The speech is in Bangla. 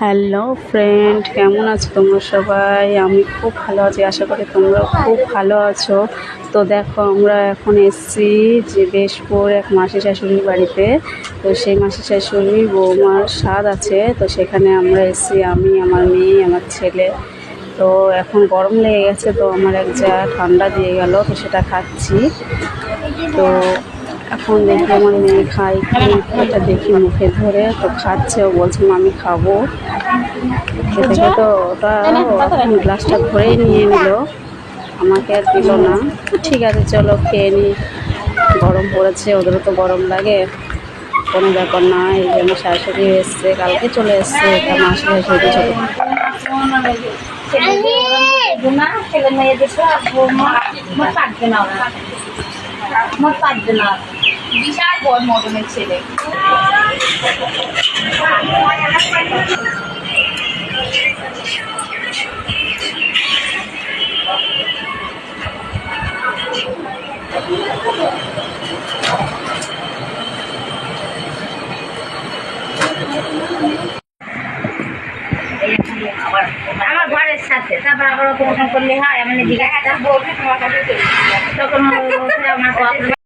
হ্যালো ফ্রেন্ড কেমন আছো তোমরা সবাই? আমি খুব ভালো আছি, আশা করি তোমরাও খুব ভালো আছো। তো দেখো, আমরা এখন এসছি যে বেশপুর এক মাসি শাশুড়ির বাড়িতে। তো সেই মাসি শাশুড়ির বৌমার স্বাদ আছে। তো সেখানে আমরা এসছি, আমি, আমার মেয়ে, আমার ছেলে। তো এখন গরম লেগে গেছে, তো আমার এক যা ঠান্ডা দিয়ে গেল, তো সেটা খাচ্ছি। তো এখন দেখি আমার মেয়ে খাই এটা দেখি মুখে ধরে তো খাচ্ছে ও বলছে আমি খাব। খেতে খেতে ওটা গ্লাসটা ধরেই নিয়ে নিল। আমাকে আর দিল না। ঠিক আছে চলো খেয়ে নিই গরম পড়েছে ওদেরও তো গরম লাগে। কোনো ব্যাপার না এই যে আমার শাশুড়ি এসছে কালকে চলে এসছে এটা মাসি শাশুড়ি ছোটো না ছেলে মেয়েদের মোট পারবে না মোট পারবে না বিশাল বড় মদনের ছেলে। আমার ঘরের সাথে তারপর আবার ওকে করলে হয়? আমি জিজ্ঞাসা তখন